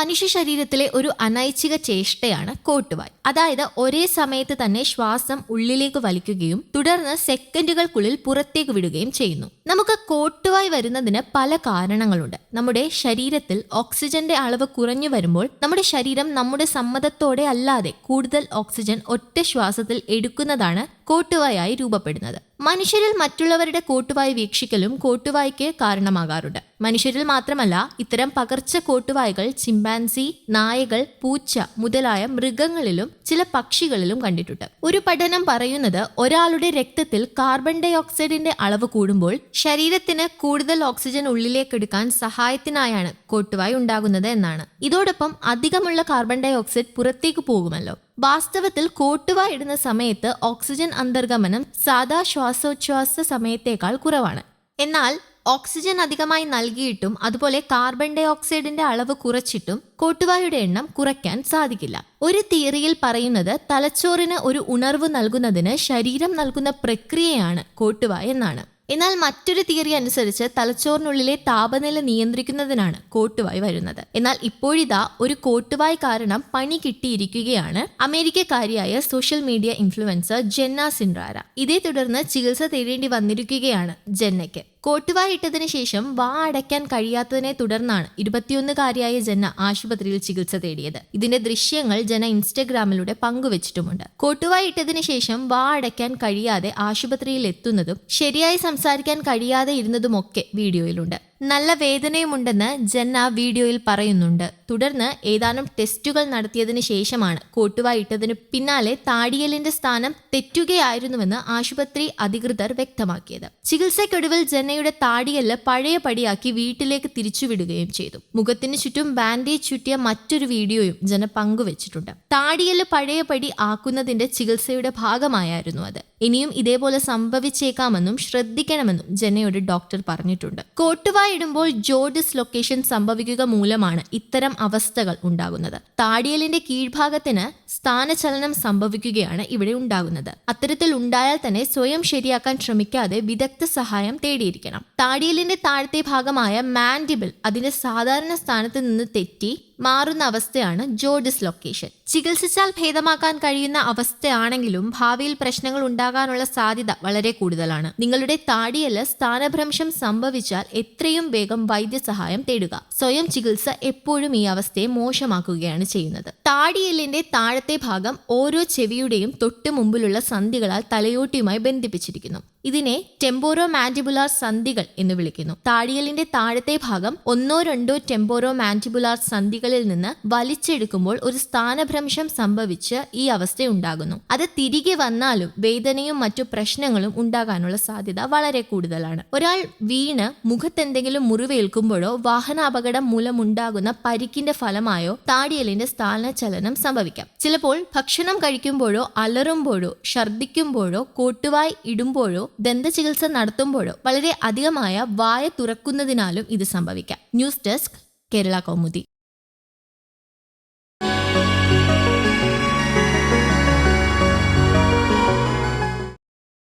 മനുഷ്യ ശരീരത്തിലെ ഒരു അനൈച്ഛിക ചേഷ്ടയാണ് കോട്ടുവായ്. അതായത് ഒരേ സമയത്ത് തന്നെ ശ്വാസം ഉള്ളിലേക്ക് വലിക്കുകയും തുടർന്ന് സെക്കൻഡുകൾക്കുള്ളിൽ പുറത്തേക്ക് വിടുകയും ചെയ്യുന്നു. നമുക്ക് കോട്ടുവായി വരുന്നതിന് പല കാരണങ്ങളുണ്ട്. നമ്മുടെ ശരീരത്തിൽ ഓക്സിജന്റെ അളവ് കുറഞ്ഞു വരുമ്പോൾ നമ്മുടെ ശരീരം നമ്മുടെ സമ്മതത്തോടെ അല്ലാതെ കൂടുതൽ ഓക്സിജൻ ഒറ്റ ശ്വാസത്തിൽ എടുക്കുന്നതാണ് കോട്ടുവായായി രൂപപ്പെടുന്നത്. മനുഷ്യരിൽ മറ്റുള്ളവരുടെ കോട്ടുവായി വീക്ഷിക്കലും കോട്ടുവായ്ക്ക് കാരണമാകാറുണ്ട്. മനുഷ്യരിൽ മാത്രമല്ല ഇത്തരം പകർച്ച കോട്ടുവായകൾ ചിമ്പാൻസി നായകൾ പൂച്ച മുതലായ മൃഗങ്ങളിലും ചില പക്ഷികളിലും കണ്ടിട്ടുണ്ട്. ഒരു പഠനം പറയുന്നത് ഒരാളുടെ രക്തത്തിൽ കാർബൺ ഡൈ ഓക്സൈഡിന്റെ അളവ് കൂടുമ്പോൾ ശരീരത്തിന് കൂടുതൽ ഓക്സിജൻ ഉള്ളിലേക്ക് എടുക്കാൻ സഹായത്തിനായാണ് കോട്ടുവായ് ഉണ്ടാകുന്നത് എന്നാണ്. ഇതോടൊപ്പം അധികമുള്ള കാർബൺ ഡൈ ഓക്സൈഡ് പുറത്തേക്ക് പോകുമല്ലോ. വാസ്തവത്തിൽ കോട്ടുവായ് ഇടുന്ന സമയത്ത് ഓക്സിജൻ അന്തർഗമനം സാധാ ശ്വാസോച്ഛ്വാസ സമയത്തേക്കാൾ കുറവാണ്. എന്നാൽ ഓക്സിജൻ അധികമായി നൽകിയിട്ടും അതുപോലെ കാർബൺ ഡൈ ഓക്സൈഡിന്റെ അളവ് കുറച്ചിട്ടും കോട്ടുവായുടെ എണ്ണം കുറയ്ക്കാൻ സാധിക്കില്ല. ഒരു തിയറിയിൽ പറയുന്നത് തലച്ചോറിന് ഒരു ഉണർവ് നൽകുന്നതിന് ശരീരം നൽകുന്ന പ്രക്രിയയാണ് കോട്ടുവായ എന്നാണ്. എന്നാൽ മറ്റൊരു തിയറി അനുസരിച്ച് തലച്ചോറിനുള്ളിലെ താപനില നിയന്ത്രിക്കുന്നതിനാണ് കോട്ടുവായ് വരുന്നത്. എന്നാൽ ഇപ്പോഴിതാ ഒരു കോട്ടുവായ് കാരണം പണി കിട്ടിയിരിക്കുകയാണ്. അമേരിക്കക്കാരിയായ social media influencer Jenna Sinatra ഇതേ തുടർന്ന് ചികിത്സ തേടേണ്ടി വന്നിരിക്കുകയാണ് ജെന്നയ്ക്ക്. കോട്ടുവായ ഇട്ടതിനു ശേഷം വാ അടയ്ക്കാൻ കഴിയാത്തതിനെ തുടർന്നാണ് ഇരുപത്തിയൊന്നുകാരിയായ ജന ആശുപത്രിയിൽ ചികിത്സ തേടിയത്. ഇതിന്റെ ദൃശ്യങ്ങൾ ജന ഇൻസ്റ്റഗ്രാമിലൂടെ പങ്കുവച്ചിട്ടുമുണ്ട്. കോട്ടുവായ ഇട്ടതിനു ശേഷം വാ അടയ്ക്കാൻ കഴിയാതെ ആശുപത്രിയിൽ എത്തുന്നതും ശരിയായി സംസാരിക്കാൻ കഴിയാതെ ഇരുന്നതുമൊക്കെ വീഡിയോയിലുണ്ട്. നല്ല വേദനയുമുണ്ടെന്ന് ജന്ന വീഡിയോയിൽ പറയുന്നുണ്ട്. തുടർന്ന് ഏതാനും ടെസ്റ്റുകൾ നടത്തിയതിന് ശേഷമാണ് കോട്ടുവായി ഇട്ടതിനു പിന്നാലെ താടിയലിന്റെ സ്ഥാനം തെറ്റുകയായിരുന്നുവെന്ന് ആശുപത്രി അധികൃതർ വ്യക്തമാക്കിയത്. ചികിത്സയ്ക്കൊടുവിൽ ജന്നയുടെ താടിയൽ പഴയ പടിയാക്കി വീട്ടിലേക്ക് തിരിച്ചുവിടുകയും ചെയ്തു. മുഖത്തിന് ചുറ്റും ബാൻഡേജ് ചുറ്റിയ മറ്റൊരു വീഡിയോയും ജന പങ്കുവച്ചിട്ടുണ്ട്. താടിയൽ പഴയ പടി ആക്കുന്നതിന്റെ ചികിത്സയുടെ ഭാഗമായായിരുന്നു അത്. ഇനിയും ഇതേപോലെ സംഭവിച്ചേക്കാമെന്നും ശ്രദ്ധിക്കണമെന്നും ജനയോട് ഡോക്ടർ പറഞ്ഞിട്ടുണ്ട്. കോട്ടുവായി ഇടുമ്പോൾ ജോ ഡിസ്ലൊക്കേഷൻ സംഭവിക്കുക മൂലമാണ് ഇത്തരം അവസ്ഥകൾ ഉണ്ടാകുന്നത്. താടിയലിന്റെ കീഴ്ഭാഗത്തിന് സ്ഥാനചലനം സംഭവിക്കുകയാണ് ഇവിടെ ഉണ്ടാകുന്നത്. അത്തരത്തിൽ ഉണ്ടായാൽ തന്നെ സ്വയം ശരിയാക്കാൻ ശ്രമിക്കാതെ വിദഗ്ധ സഹായം തേടിയിരിക്കണം. താടിയലിന്റെ താഴത്തെ ഭാഗമായ മാൻഡിബിൾ അതിന്റെ സാധാരണ സ്ഥാനത്ത് നിന്ന് തെറ്റി മാറുന്ന അവസ്ഥയാണ് ജോ ഡിസ്ലൊക്കേഷൻ ചികിത്സിച്ചാൽ ഭേദമാക്കാൻ കഴിയുന്ന അവസ്ഥയാണെങ്കിലും ഭാവിയിൽ പ്രശ്നങ്ങൾ ഉണ്ടാകാനുള്ള സാധ്യത വളരെ കൂടുതലാണ്. നിങ്ങളുടെ താടിയൽ സ്ഥാനഭ്രംശം സംഭവിച്ചാൽ എത്രയും വേഗം വൈദ്യസഹായം തേടുക. സ്വയം ചികിത്സ എപ്പോഴും ഈ അവസ്ഥയെ മോശമാക്കുകയാണ് ചെയ്യുന്നത്. താടിയെല്ലിന്റെ താഴത്തെ ഭാഗം ഓരോ ചെവിയുടെയും തൊട്ടു മുമ്പിലുള്ള സന്ധികളാൽ തലയോട്ടിയുമായി ബന്ധിപ്പിച്ചിരിക്കുന്നു. ഇതിനെ ടെമ്പോറോ മാൻഡിബുലാർ സന്ധികൾ എന്ന് വിളിക്കുന്നു. താടിയലിന്റെ താഴത്തെ ഭാഗം ഒന്നോ രണ്ടോ ടെമ്പോറോ മാൻഡിബുലാർ സന്ധികളിൽ നിന്ന് വലിച്ചെടുക്കുമ്പോൾ ഒരു സ്ഥാനഭ്രംശം സംഭവിച്ച് ഈ അവസ്ഥ ഉണ്ടാകുന്നു. അത് തിരികെ വന്നാലും വേദനയും മറ്റു പ്രശ്നങ്ങളും ഉണ്ടാകാനുള്ള സാധ്യത വളരെ കൂടുതലാണ്. ഒരാൾ വീണ് മുഖത്തെന്തെങ്കിലും മുറിവേൽക്കുമ്പോഴോ വാഹനാപകടം മൂലമുണ്ടാകുന്ന പരിക്കിന്റെ ഫലമായോ താടിയലിന്റെ സ്ഥാനചലനം സംഭവിക്കാം. ചിലപ്പോൾ ഭക്ഷണം കഴിക്കുമ്പോഴോ അലറുമ്പോഴോ ഛർദ്ദിക്കുമ്പോഴോ കോട്ടുവായി ഇടുമ്പോഴോ ദന്തചികിത്സ നടത്തുമ്പോഴോ വളരെ അധികമായ വായ തുറക്കുന്നതിനാലും ഇത് സംഭവിക്കാം. News desk Kerala Kaumudi.